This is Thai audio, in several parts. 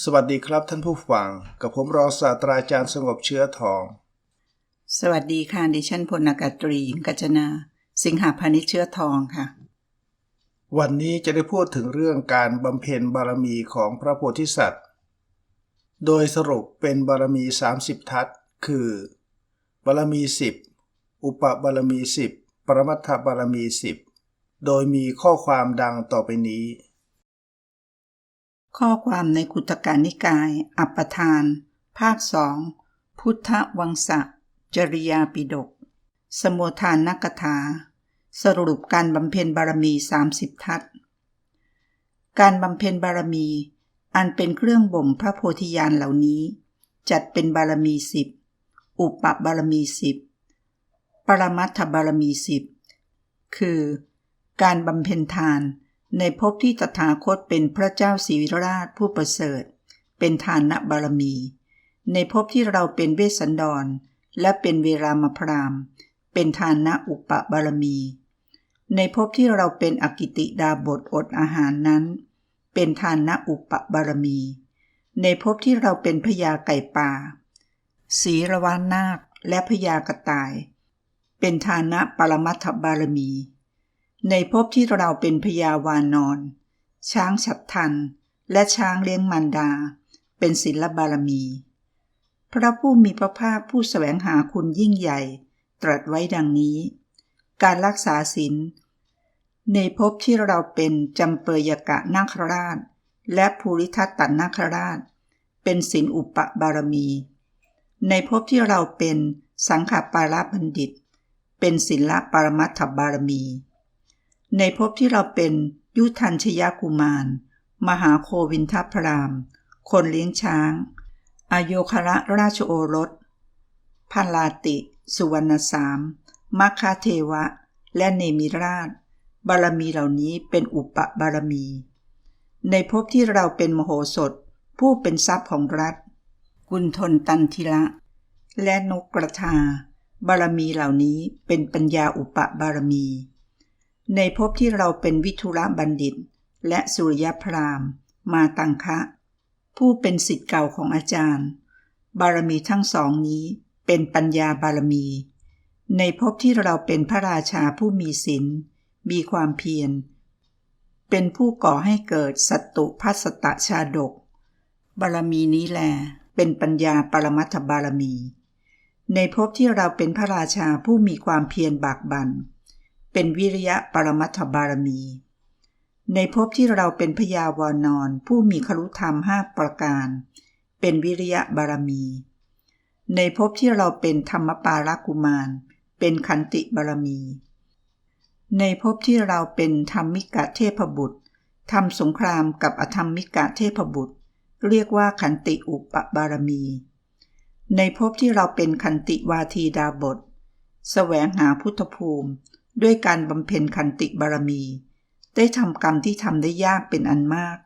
สวัสดีครับท่านผู้ฟัง กับผมรองศาสตราจารย์สงบเชื้อทอง สวัสดีค่ะดิฉันพลอากาศตรีหญิงกัญจนา สิงหาพานิชเชื้อทองค่ะ วันนี้จะได้พูดถึงเรื่องการบำเพ็ญบารมีของพระโพธิสัตว์ โดยสรุปเป็นบารมี 30 ทัศน์คือ บารมี 10 อุปบารมี 10 ปรมัตถบารมี 10 โดยมีข้อความดังต่อไปนี้ ข้อความในกุตการนิกาย อัปปทาน ภาคสอง พุทธวังสะ จริยาปิฎกสมุทานนักถา สรุปการบำเพ็ญบารมี 30 ทัศการบำเพ็ญบารมี อันเป็นเครื่องบ่มพระโพธิญาณเหล่านี้ จัดเป็นบารมีสิบ อุปบารมีสิบ ปรมัตถบารมีสิบ คือ การบำเพ็ญทาน ในภพที่ตถาคตเป็นพระเจ้าศรีวิราชผู้ประเสริฐ เป็นทานบารมี ในภพที่เราเป็นเวสสันดร และเป็นเวรามพราม เป็นทานนะอุปบารมี ในภพที่เราเป็นอกิติดาบทอดอาหารนั้น เป็นทานนะอุปบารมี ในภพที่เราเป็นพญาไก่ป่าศีรวานนาคและพญากระต่าย เป็นทานะปรมัตถบารมี ในภพที่เราเป็นพญาวานอน ช้างฉับทัน และช้างเลี้ยงมันดา เป็นศิลบารมี พระผู้มีพระภาคผู้แสวงหาคุณยิ่งใหญ่ ตรัสไว้ดังนี้ การรักษาศีลในภพที่เราเป็นจำเปยกะนาคราช และภูริทัตตนาคราช เป็นศีลอุปบารมี ในภพที่เราเป็นสังขปาราบัณฑิต เป็นศีลปรมัตถบารมี ในภพที่เราเป็นยุทันชยกุมาร มหาโควินทพราม คนเลี้ยงช้างอโยคระราชโอรสพันลาติ สุวรรณสามมัคคาเทวะ และเนมิราช บารมีเหล่านี้เป็นอุปบารมี ในภพที่เราเป็นมโหสถ ผู้เป็นทรัพย์ของรัฐ กุณฑลตันทิละ และนกกระทา บารมีเหล่านี้เป็นปัญญาอุปบารมี ในภพที่เราเป็นวิทุระบัณฑิต และสุริยพรามมาตังคะ ผู้เป็นสิทธิ์เก่าของอาจารย์ บารมีทั้งสองนี้เป็นปัญญาบารมี ในภพที่เราเป็นพระราชาผู้มีศีลมีความเพียร เป็นผู้ก่อให้เกิดสัตตุพัสตะชาดก บารมีนี้แล เป็นปัญญาปรมัตถบารมี ในภพที่เราเป็นพระราชาผู้มีความเพียรบากบัน่น เป็นวิริยะปรมัตถบารมี ในภพที่เราเป็นพยาวานอนผู้มีครุธรรมห้าประการ เป็นวิริยะบารมี ในภพที่เราเป็นธรรมปารากุมาร เป็นขันติบารมี ในภพที่เราเป็นธรรมิกะเทพบุตรทำสงครามกับอธรรมิกะเทพบุตร เรียกว่าขันติอุปบารมี ในภพที่เราเป็นขันติวาทีดาบท แสวงหาพุทธภูมิ ด้วยการบำเพ็ญขันติบารมี ได้ทำกรรมที่ทำได้ยากเป็นอันมาก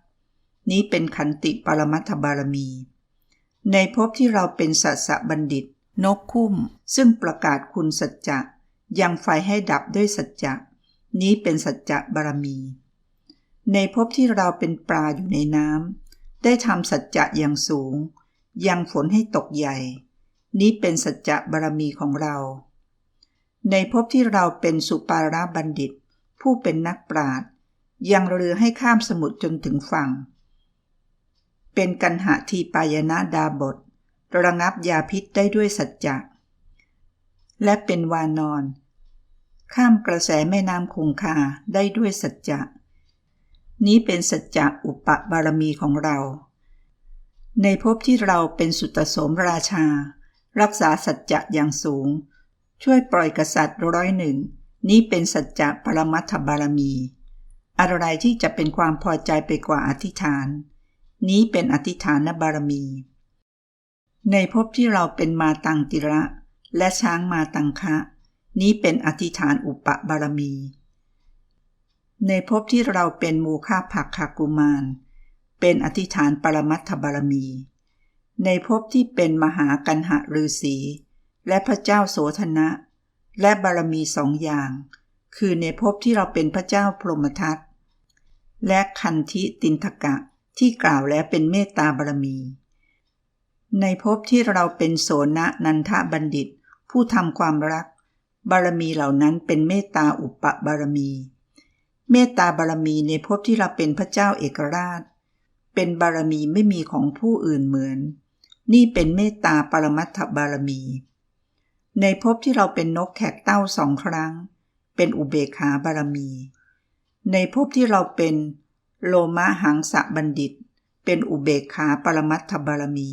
นี้เป็นขันติปรมัตถบารมี ในภพที่เราเป็นสัสะบัณฑิต นกคุ้ม ซึ่งประกาศคุณสัจจะยังไฟให้ดับด้วยสัจจะ นี้เป็นสัจจะบารมี ในภพที่เราเป็นปลาอยู่ในน้ำได้ทำสัจจะอย่างสูง ยังฝนให้ตกใหญ่ นี้เป็นสัจจะบารมีของเรา ในภพที่เราเป็นสุปาราบัณฑิต ผู้เป็นนักปราชญ์ยังเรือให้ข้ามสมุทรจนถึงฝั่ง เป็นกันหะทีปายนะดาบท ระงับยาพิษได้ด้วยสัจจะและเป็นวานอน ข้ามกระแสแม่น้ำคงคาได้ด้วยสัจจะนี้เป็นสัจจะอุปบารมีของเรา ในภพที่เราเป็นสุตโสมราชา รักษาสัจจะอย่างสูง ช่วยปล่อยกษัตริย์ร้อยหนึ่งนี้เป็นสัจจะปรมัตถบารมี อะไรที่จะเป็นความพอใจไปกว่าอธิษฐาน นี้เป็นอธิษฐานบารมี ในภพที่เราเป็นมาตังติระ และช้างมาตังคะ นี้เป็นอธิษฐานอุปบารมี ในภพที่เราเป็นมูคาผักขากุมาร เป็นอธิษฐานปรมัตถบารมี ในภพที่เป็นมหากันหฤาษี และพระเจ้าโสธนะ และบารมีสองอย่าง คือในภพที่เราเป็นพระเจ้าพรหมทัตและคันธิตินทกะที่กล่าวแล้วเป็นเมตตาบารมี ในภพที่เราเป็นโสนะนันทบัณฑิต ผู้ทำความรัก บารมีเหล่านั้นเป็นเมตตาอุปบารมี เมตตาบารมีในภพที่เราเป็นพระเจ้าเอกราช เป็นบารมีไม่มีของผู้อื่นเหมือน นี่เป็นเมตตาปรมัตถบารมี ในภพที่เราเป็นนกแขกเต้าสองครั้ง เป็นอุเบกขาบารมี ในภพที่เราเป็นโลมะหังสะบัณฑิต เป็นอุเบกขาปรมัตถบารมี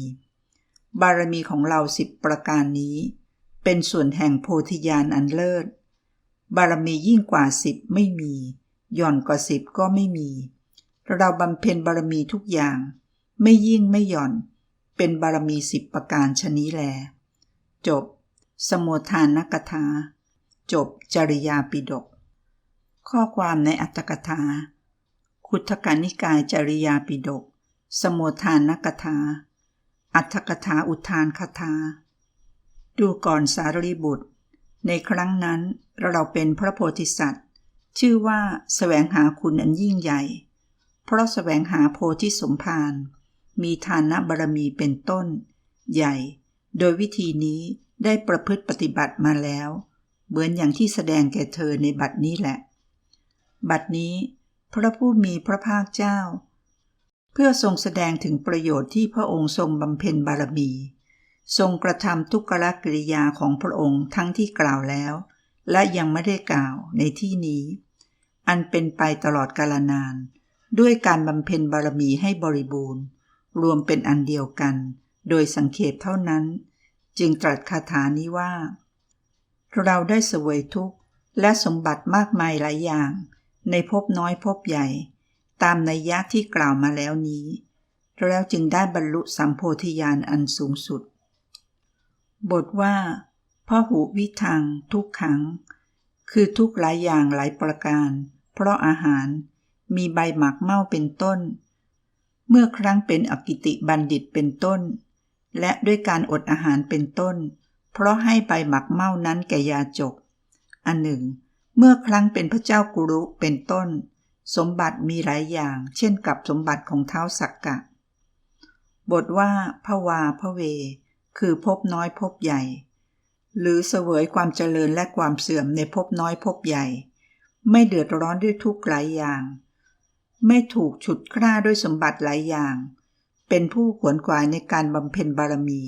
บารมีของเราสิบประการนี้ เป็นส่วนแห่งโพธิญาณอันเลิศ บารมียิ่งกว่าสิบไม่มี หย่อนกว่าสิบก็ไม่มี เราบำเพ็ญบารมีทุกอย่าง ไม่ยิ่งไม่หย่อน เป็นบารมีสิบประการชนี้แล จบ สมุทานนักถา จบจริยาปิฎกข้อความในอัตถกถา คุถกานิกายจริยาปิฎกสมุทานนักถา อัตถกถาอุทานคถา ดูก่อนสารีบุตร ในครั้งนั้นเราเป็นพระโพธิสัตว์ ชื่อว่าสแสวงหาคุณอันยิ่งใหญ่ เพราะสแสวงหาโพธิสมภารมีทานบารมีเป็นต้น ใหญ่ โดยวิธีนี้ ได้ประพฤติปฏิบัติมาแล้ว เหมือนอย่างที่แสดงแก่เธอในบัดนี้แหละ บัดนี้พระผู้มีพระภาคเจ้า เพื่อทรงแสดงถึงประโยชน์ที่พระองค์ทรงบำเพ็ญบารมี ทรงกระทำทุกขลกิริยาของพระองค์ทั้งที่กล่าวแล้ว และยังไม่ได้กล่าวในที่นี้ อันเป็นไปตลอดกาลนาน ด้วยการบำเพ็ญบารมีให้บริบูรณ์ รวมเป็นอันเดียวกัน โดยสังเขปเท่านั้น จึงตรัสคาถานี้ว่า เราได้เสวยทุกข์และสมบัติมากมายหลายอย่าง ในภพน้อยภพใหญ่ ตามนัยยะที่กล่าวมาแล้วนี้ แล้วจึงได้บรรลุสัมโพธิญาณอันสูงสุด บทว่าพ่อหูวิทังทุกขัง คือทุกหลายอย่างหลายประการ เพราะอาหารมีใบหมักเม่าเป็นต้น เมื่อครั้งเป็นอกิติบัณฑิตเป็นต้น และด้วยการอดอาหารเป็นต้น เพราะให้ใบหมักเม่านั้นแก่ยาจก อันหนึ่ง เมื่อครั้งเป็นพระเจ้ากุรุเป็นต้น สมบัติมีหลายอย่าง เช่นกับสมบัติของเท้าสักกะ บทว่าพระวาพระเว คือพบน้อยพบใหญ่ หรือเสวยความเจริญและความเสื่อมในพบน้อยพบใหญ่ ไม่เดือดร้อนด้วยทุกข์หลายอย่าง ไม่ถูกฉุดคร่าด้วยสมบัติหลายอย่าง เป็นผู้ขวนขวายในการบำเพ็ญบารมี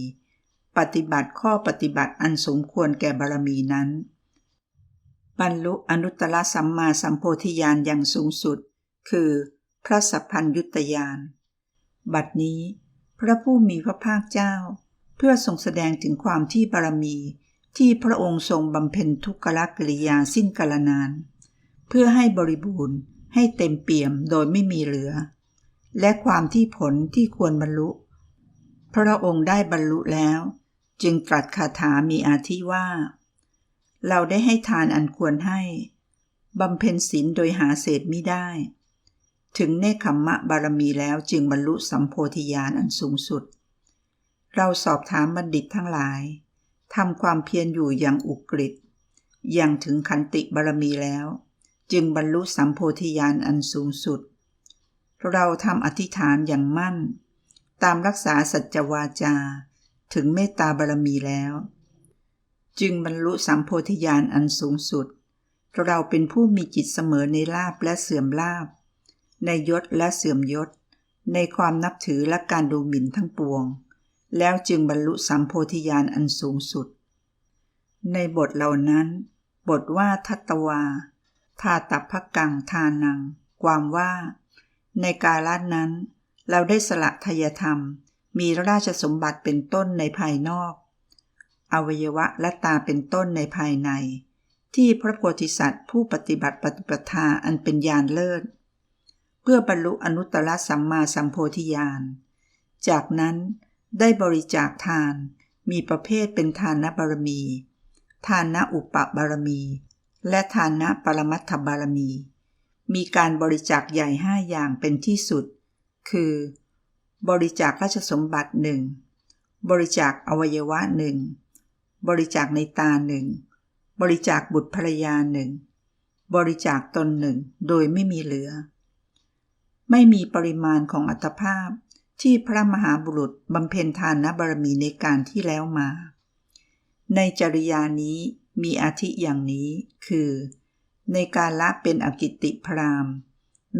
ปฏิบัติข้อปฏิบัติอันสมควรแก่บารมีนั้น บรรลุอนุตตรสัมมาสัมโพธิญาณอย่างสูงสุด คือพระสัพพัญยุตยาน บัดนี้ พระผู้มีพระภาคเจ้า เพื่อทรงแสดงถึงความที่บารมีที่พระองค์ทรงบำเพ็ญทุกขลกิริยาสิ้นกาลนาน เพื่อให้บริบูรณ์ให้เต็มเปี่ยมโดยไม่มีเหลือ และความที่ผลที่ควรบรรลุ พระองค์ได้บรรลุแล้ว จึงตรัสคาถามีอาทิว่า เราได้ให้ทานอันควรให้บำเพ็ญศีลโดยหาเศษไมิได้ ถึงเนคขมมะบารมีแล้วจึงบรรลุสัมโพธิญาณอันสูงสุด เราสอบถามบัณฑิตทั้งหลายทำความเพียรอยู่อย่างอุกฤษอย่างถึงขันติบารมีแล้ว จึงบรรลุสัมโพธิญาณอันสูงสุด เราทำอธิษฐานอย่างมั่น ตามรักษาสัจวาจา ถึงเมตตาบารมีแล้ว จึงบรรลุสัมโพธิญาณอันสูงสุด เราเป็นผู้มีจิตเสมอในลาบและเสื่อมลาบ ในยศและเสื่อมยศ ในความนับถือและการดูหมิ่นทั้งปวง แล้วจึงบรรลุสัมโพธิญาณอันสูงสุด ในบทเหล่านั้น บทว่าทัตวา ทาตัพกังทานัง ความว่า ในกาลนั้น เราได้สละทายธรรม มีราชสมบัติเป็นต้นในภายนอก อวัยวะและตาเป็นต้นในภายใน ที่พระโพธิสัตว์ผู้ปฏิบัติปฏิปทาอันเป็นญาณเลิศ เพื่อบรรลุอนุตตรสัมมาสัมโพธิญาณ จากนั้นได้บริจาคทาน มีประเภทเป็นทานบารมี ทานะอุปบารมี และทานะปรมัตถบารมี มีการบริจาคใหญ่ห้าอย่างเป็นที่สุด คือ บริจาคราชสมบัติหนึ่งบริจาคอวัยวะหนึ่งบริจาคในตาหนึ่งบริจาคบุตรภรรยาหนึ่งบริจาคตนหนึ่งโดยไม่มีเหลือ ไม่มีปริมาณของอัตภาพที่พระมหาบุรุษบำเพ็ญทานบารมีในการที่แล้วมา ในจริยานี้มีอาทิอย่างนี้คือ ในการละเป็นอกิติพราม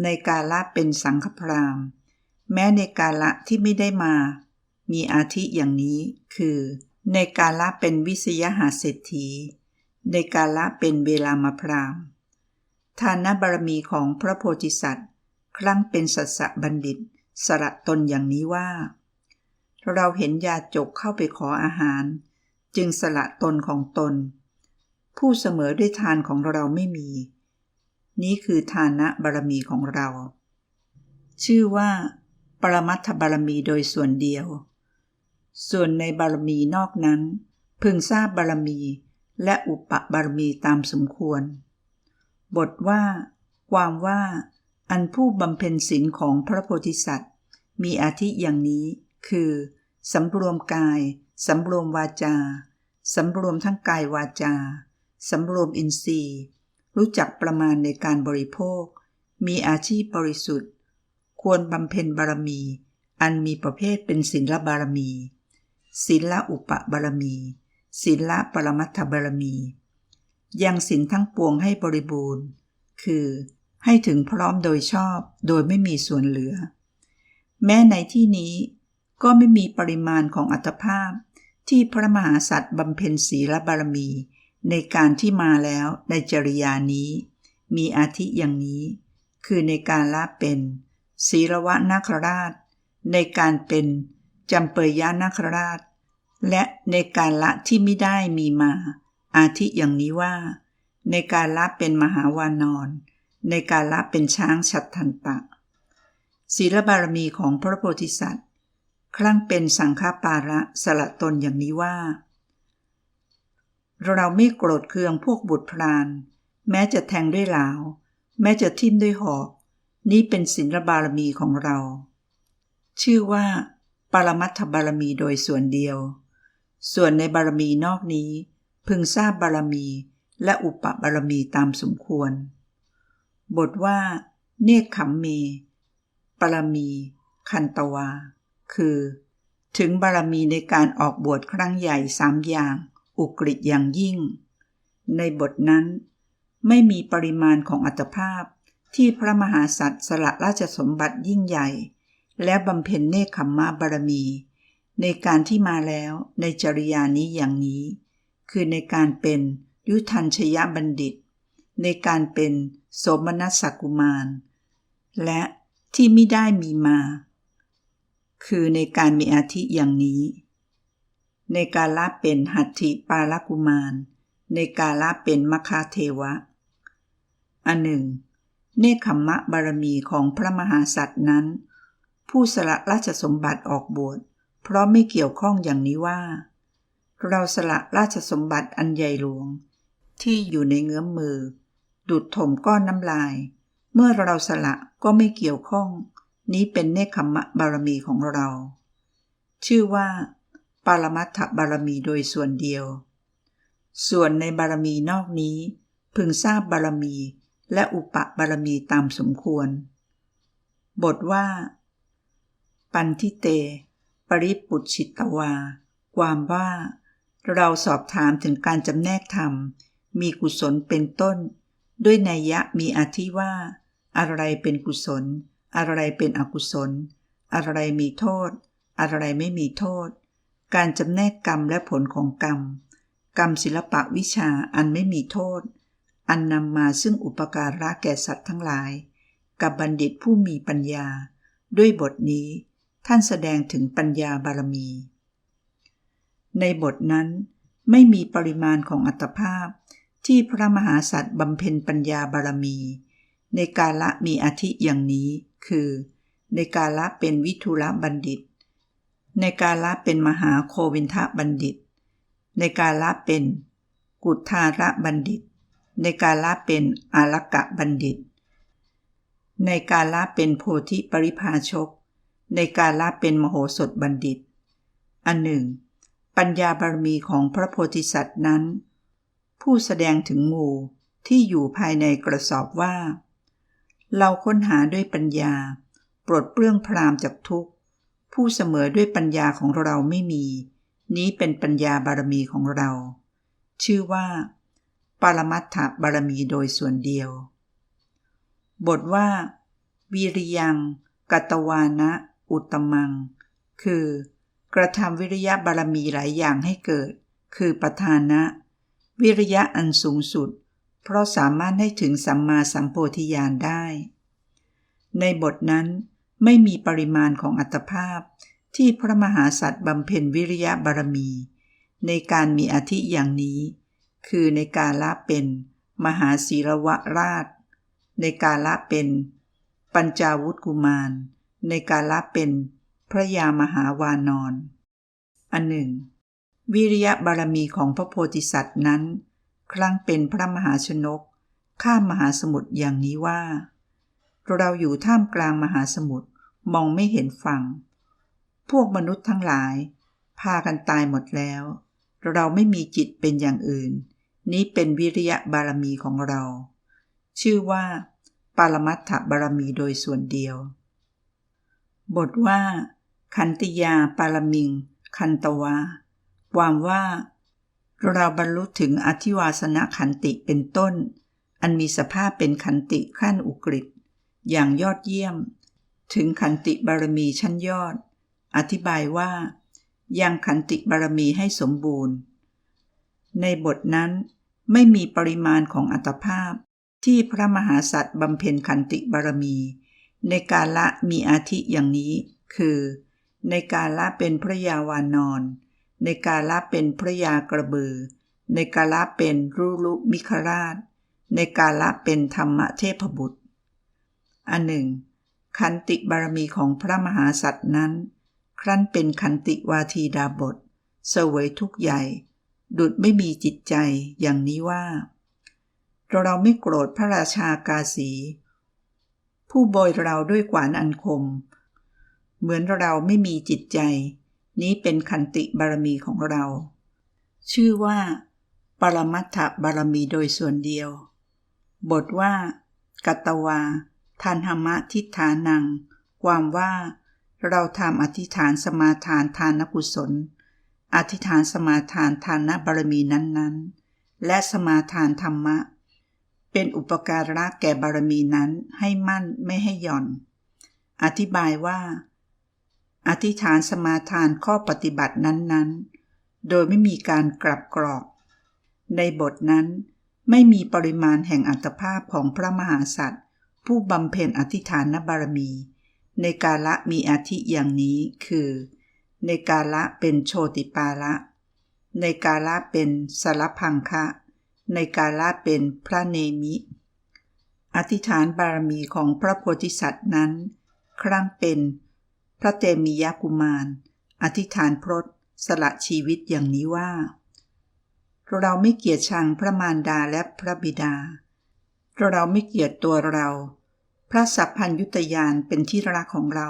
ในการละเป็นสังฆพรามแม้ในการละที่ไม่ได้มา มีอาทิอย่างนี้คือ ในการละเป็นวิสยหาเศรษฐี ในการละเป็นเวลามพรามทานบารมีของพระโพธิสัตว์ ครั้งเป็นสัสสะบัณฑิต สระตนอย่างนี้ว่า เราเห็นยาจกเข้าไปขออาหาร จึงสละตนของตน ผู้เสมอด้วยทานของเราไม่มี นี้คือทานะบารมีของเรา ชื่อว่า ปรมัตถบารมีโดยส่วนเดียว ส่วนในบารมีนอกนั้น พึงทราบบารมีและอุปบารมีตามสมควร บทว่า ความว่า อันผู้บำเพ็ญศีลของพระโพธิสัตว์ มีอาทิอย่างนี้คือสำรวมกายสำรวมวาจาสำรวมทั้งกายวาจา สำรวมอินทรีย์ รู้จักประมาณในการบริโภค มีอาชีพบริสุทธิ์ ควรบำเพ็ญบารมี อันมีประเภทเป็นศีลบารมี ศีลอุปบารมี ศีลปรมัตถบารมี ยังศีลทั้งปวงให้บริบูรณ์ คือให้ถึงพร้อมโดยชอบโดยไม่มีส่วนเหลือ แม้ในที่นี้ก็ไม่มีปริมาณของอัตภาพที่พระมหาสัตว์บำเพ็ญศีลบารมี ในการที่มาแล้วในจริยานี้ มีอาทิอย่างนี้ คือในการละเป็นศีลวะนาคราช ในการเป็นจำเปยยะนาคราช และในการละที่ไม่ได้มีมา อาทิอย่างนี้ว่า ในการละเป็นมหาวานอน ในการละเป็นช้างฉัตรทันตะศีลบารมีของพระโพธิสัตว์ ครั้งเป็นสังฆปาระสละตนอย่างนี้ว่า เราไม่โกรธเคืองพวกบุตรพราน แม้จะแทงด้วยหลาว แม้จะทิ่มด้วยหอก นี้เป็นศีลบารมีของเรา ชื่อว่า ปรมัตถบารมีโดยส่วนเดียว ส่วนในบารมีนอกนี้ พึงทราบบารมีและอุปบารมีตามสมควร บทว่า เนคขมเม ปรมี คันตวา คือ ถึงบารมีในการออกบวชครั้งใหญ่สามอย่าง อุกฤษอย่างยิ่ง ในบทนั้นไม่มีปริมาณของอัตภาพที่พระมหาสัตว์สละราชสมบัติยิ่งใหญ่ และบำเพ็ญเนคขมมะบารมี ในการที่มาแล้วในจริยานี้อย่างนี้ คือในการเป็นยุทันชยบัณฑิต ในการเป็นโสมนัสสกุมาร และที่ไม่ได้มีมา คือในการมีอาทิอย่างนี้ ในการละเป็นหัตถิปาลกุมาร ในการละเป็นมคาเทวะ อันหนึ่ง เนคขมมะบารมีของพระมหาสัตว์นั้น ผู้สละราชสมบัติออกบวชเพราะไม่เกี่ยวข้องอย่างนี้ว่า เราสละราชสมบัติอันใหญ่หลวง ที่อยู่ในเงื้อมมือดุดถมก้อนน้ำลาย เมื่อเราสละก็ไม่เกี่ยวข้อง นี้เป็นเนคขมมะบารมีของเรา ชื่อว่า ปารมัตถบารมีโดยส่วนเดียว ส่วนในบารมีนอกนี้ พึงทราบบารมีและอุปบารมีตามสมควร บทว่า ปันทิเต ปริปุชิตวา ความว่า เราสอบถามถึงการจำแนกธรรม มีกุศลเป็นต้น ด้วยนัยยะมีอาทิว่า อะไรเป็นกุศล อะไรเป็นอกุศล อะไรมีโทษ อะไรไม่มีโทษ การจำแนกกรรมและผลของกรรม กรรมศิลปะวิชาอันไม่มีโทษ อันนำมาซึ่งอุปการะแก่สัตว์ทั้งหลาย กับบัณฑิตผู้มีปัญญา ด้วยบทนี้ท่านแสดงถึงปัญญาบารมี ในบทนั้นไม่มีปริมาณของอัตภาพ ที่พระมหาสัตว์บำเพ็ญปัญญาบารมี ในกาละมีอาทิอย่างนี้ คือ ในกาละเป็นวิทุระบัณฑิต ในการละเป็นมหาโควินทะบัณฑิต ในการละเป็น กุทาระบัณฑิต ในการละเป็นอารักกะบัณฑิต ในการละเป็นโพธิปริภาชก ในการละเป็นมโหสถบัณฑิต อันหนึ่ง ปัญญาบารมีของพระโพธิสัตว์นั้น ผู้แสดงถึงงูที่อยู่ภายในกระสอบว่า เราค้นหาด้วยปัญญา ปลดเปลื้องพรามจากทุกข์ ผู้เสมอด้วยปัญญาของเราไม่มี นี้เป็นปัญญาบารมีของเรา ชื่อว่า ปรมัตถบารมีโดยส่วนเดียว บทว่า วิริยังกัตวานะอุตตมัง คือกระทำวิริยะบารมีหลายอย่างให้เกิด คือประธานะ วิริยะอันสูงสุด เพราะสามารถให้ถึงสัมมาสัมโพธิญาณได้ ในบทนั้น ไม่มีปริมาณของอัตภาพ ที่พระมหาสัตว์บำเพ็ญวิริยะบารมี ในการมีอาทิอย่างนี้ คือในการละเป็น มหาศีรวราช ในการละเป็น ปัญจาวุฒกุมาร ในการละเป็นพระยามหาวานอน อันหนึ่ง วิริยะบารมีของพระโพธิสัตว์นั้น ครั้งเป็นพระมหาชนก ข้ามมหาสมุทรอย่างนี้ว่า เราอยู่ท่ามกลางมหาสมุทรมองไม่เห็นฝั่ง พวกมนุษย์ทั้งหลาย พากันตายหมดแล้ว เราไม่มีจิตเป็นอย่างอื่น นี้เป็นวิริยะบารมีของเรา ชื่อว่า ปารมัตถบารมีโดยส่วนเดียว บทว่าขันติยาปารมิง คันตวาความว่า เราบรรลุถึงอธิวาสนขันติเป็นต้น อันมีสภาพเป็นขันติขั้นอุกฤษ อย่างยอดเยี่ยม ถึงขันติบารมีชั้นยอด อธิบายว่า ยังขันติบารมีให้สมบูรณ์ ในบทนั้นไม่มีปริมาณของอัตภาพที่พระมหาสัตว์บำเพ็ญขันติบารมี ในการละมีอาทิอย่างนี้ คือ ในการละเป็นพระยาวานอน ในการละเป็นพระยากระบือ ในการละเป็นรุลุมิคราช ในการละเป็นธรรมเทพบุตร อันหนึ่ง ขันติบารมีของพระมหาสัตว์นั้น ครั้นเป็นขันติวาทีดาบท เสวยทุกข์ใหญ่ ดุดไม่มีจิตใจอย่างนี้ว่า เราไม่โกรธพระราชากาสี ผู้โบยเราด้วยกวานอันคม เหมือนเราไม่มีจิตใจ นี้เป็นขันติบารมีของเรา ชื่อว่าปรมัตถบารมีโดยส่วนเดียว บทว่า กัตวา ทานหมะทิฏฐานัง ความว่า เราทำอธิษฐานสมาทานทานกุศล อธิษฐานสมาทานทานบารมีนั้นๆ และสมาทานธรรมะ เป็นอุปการะแก่บารมีนั้นให้มั่นไม่ให้หย่อน อธิบายว่า อธิษฐานสมาทานข้อปฏิบัตินั้นๆ โดยไม่มีการกลับกรอก ในบทนั้นไม่มีปริมาณแห่งอัตภาพของพระมหาสัตว ผู้บำเพ็ญอธิษฐานบารมี ในกาละมีอาทิอย่างนี้คือ ในกาละเป็นโชติปาละ ในกาละเป็นสารพังคะ ในกาละเป็นพระเนมิ อธิษฐานบารมีของพระโพธิสัตว์นั้น ครั้งเป็นพระเตมียกุมาร อธิษฐานพรตสละชีวิตอย่างนี้ว่า เราไม่เกียดชังพระมารดาและพระบิดา เราไม่เกียดตัวเรา พระสัพพัญยุตยานเป็นที่รักของเรา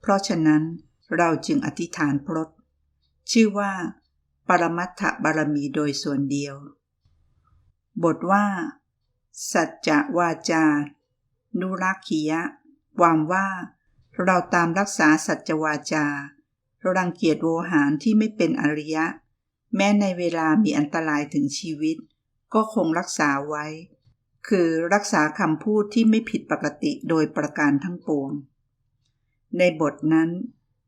เพราะฉะนั้นเราจึงอธิษฐานพรตชื่อว่า ปรมัตถบารมีโดยส่วนเดียว บทว่า สัจจะวาจา นุรักขียะ ความว่า เราตามรักษาสัจวาจารังเกียจโวหารที่ไม่เป็นอริยะ แม้ในเวลามีอันตรายถึงชีวิต ก็คงรักษาไว้ คือรักษาคำพูดที่ไม่ผิดปกติโดยประการทั้งปวง ในบทนั้น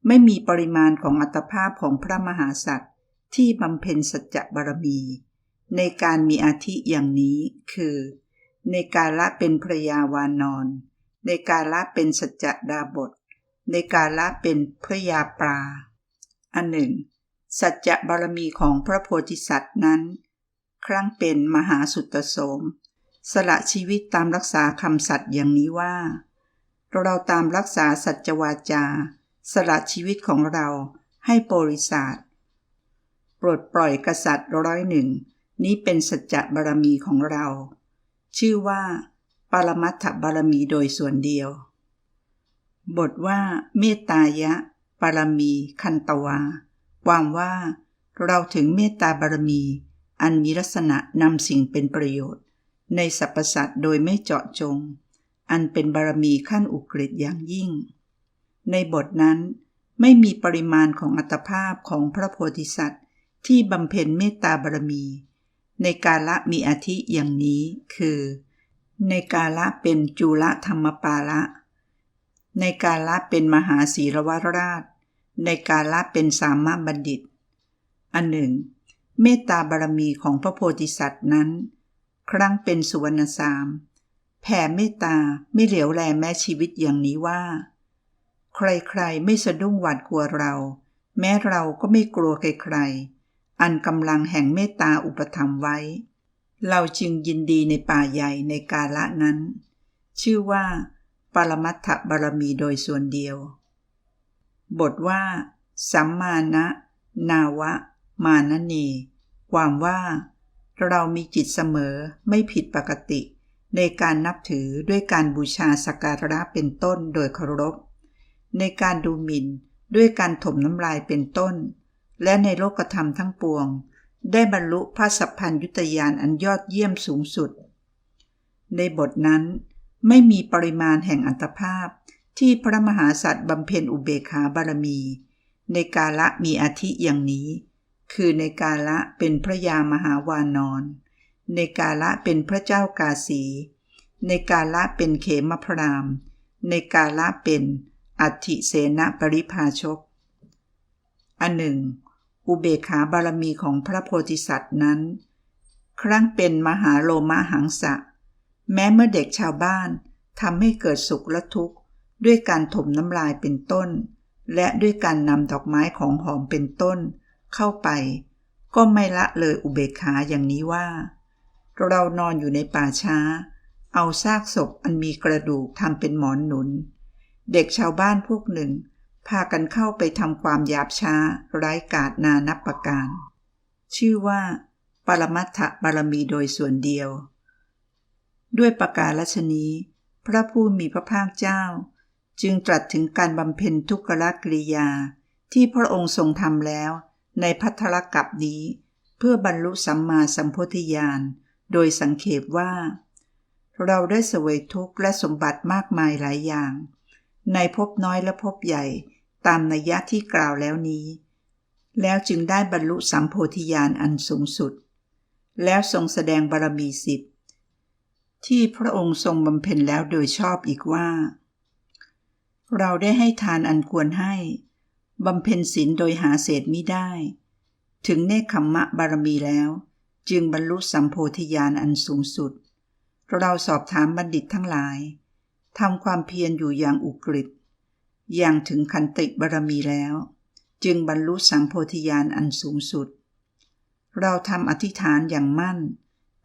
ไม่มีปริมาณของอัตภาพของพระมหาสัตว์ที่บำเพ็ญสัจจะบารมี ในการมีอาทิอย่างนี้คือ ในการละเป็นพระยาวานอน ในการละเป็นสัจจะดาบท ในการละเป็นพระยาปลาอันหนึ่ง สัจจะบารมีของพระโพธิสัตว์นั้น ครั้งเป็นมหาสุตโสม สละชีวิตตามรักษาคำสัตย์อย่างนี้ว่า เราตามรักษาสัจวาจา สละชีวิตของเราให้บริษัทปลดปล่อยกษัตริย์ร้อยหนึ่งนี้เป็นสัจจะบารมีของเรา ชื่อว่า ปรมัตถบารมีโดยส่วนเดียว บทว่า เมตตายะปารมีคันตวา ความว่า เราถึงเมตตาบารมี อันมีลักษณะนำสิ่งเป็นประโยชน์ ในสรรพสัตว์โดยไม่เจาะจง อันเป็นบารมีขั้นอุกฤษอย่างยิ่ง ในบทนั้นไม่มีปริมาณของอัตภาพของพระโพธิสัตว์ ที่บำเพ็ญเมตตาบารมี ในกาละมีอาทิอย่างนี้คือ ในกาละเป็นจุลธรรมปาละในกาละเป็นมหาศีรวราช ในกาละเป็นสามาบัณฑิต อันหนึ่ง เมตตาบารมีของพระโพธิสัตว์นั้น ครั้งเป็นสุวรรณสาม แผ่เมตตาไม่เหลียวแลแม้ชีวิตอย่างนี้ว่า ใครๆไม่สะดุ้งหวาดกลัวเรา แม้เราก็ไม่กลัวใครๆอันกำลังแห่งเมตตาอุปถัมไว้ เราจึงยินดีในป่าใหญ่ในกาละนั้น ชื่อว่าปรมัตถบารมีโดยส่วนเดียว บทว่า สัมมานะ นาวะ มานเนความว่า เรามีจิตเสมอไม่ผิดปกติ ในการนับถือด้วยการบูชาสักการะเป็นต้นโดยเคารพ ในการดูหมิ่นด้วยการถมน้ำลายเป็นต้น และในโลกธรรมทั้งปวง ได้บรรลุพระสัพพัญยุตยานอันยอดเยี่ยมสูงสุด ในบทนั้นไม่มีปริมาณแห่งอัตภาพที่พระมหาสัตว์บำเพ็ญอุเบกขาบารมี ในกาละมีอาทิอย่างนี้ คือในกาละเป็นพระยามหาวานอนในกาละเป็นพระเจ้ากาสี ในกาละเป็นเขมพราม ในกาละเป็นอัติเสนปริภาชก อันหนึ่ง อุเบขาบารมีของพระโพธิสัตว์นั้น ครั้งเป็นมหาโลมาหังสะ แม้เมื่อเด็กชาวบ้านทำให้เกิดสุขและทุกข์ ด้วยการถมน้ำลายเป็นต้น และด้วยการนำดอกไม้ของหอมเป็นต้น เข้าไป ก็ไม่ละเลยอุเบกขาอย่างนี้ว่า เรานอนอยู่ในป่าช้า เอาซากศพอันมีกระดูกทำเป็นหมอนหนุน เด็กชาวบ้านพวกหนึ่ง พากันเข้าไปทำความหยาบช้าไร้กาดนานับประการ ชื่อว่า ปรมัตถบารมีโดยส่วนเดียว ด้วยประกาศชนี้ พระผู้มีพระภาคเจ้าจึงตรัสถึงการบำเพ็ญทุกขลกริยาที่พระองค์ทรงทำแล้ว ในพัทธรกับนี้ เพื่อบรรลุสัมมาสัมโพธิญาณ โดยสังเขปว่า เราได้เสวยทุกข์และสมบัติมากมายหลายอย่าง ในภพน้อยและภพใหญ่ตามนัยยะที่กล่าวแล้วนี้ แล้วจึงได้บรรลุสัมโพธิญาณอันสูงสุด แล้วทรงแสดงบารมีสิบที่พระองค์ทรงบำเพ็ญแล้วโดยชอบอีกว่า เราได้ให้ทานอันควรให้ บำเพ็ญศีลโดยหาเศษมิได้ ถึงเนคขมมะบารมีแล้ว จึงบรรลุสัมโพธิญาณอันสูงสุด เราสอบถามบัณฑิตทั้งหลายทำความเพียรอยู่อย่างอุกฤษอย่างถึงคันติบารมีแล้ว จึงบรรลุสัมโพธิญาณอันสูงสุด เราทำอธิษฐานอย่างมั่น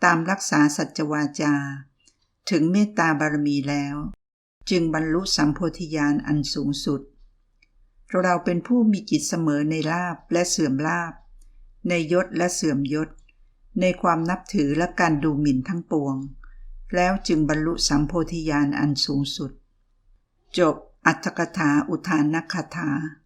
ตามรักษาสัจวาจา ถึงเมตตาบารมีแล้ว จึงบรรลุสัมโพธิญาณอันสูงสุด เราเป็นผู้มีจิตเสมอในลาบและเสื่อมลาบ ในยศและเสื่อมยศ ในความนับถือและการดูหมิ่นทั้งปวง แล้วจึงบรรลุสัมโพธิญาณอันสูงสุด จบอัตถกถาอุทานนักคาถา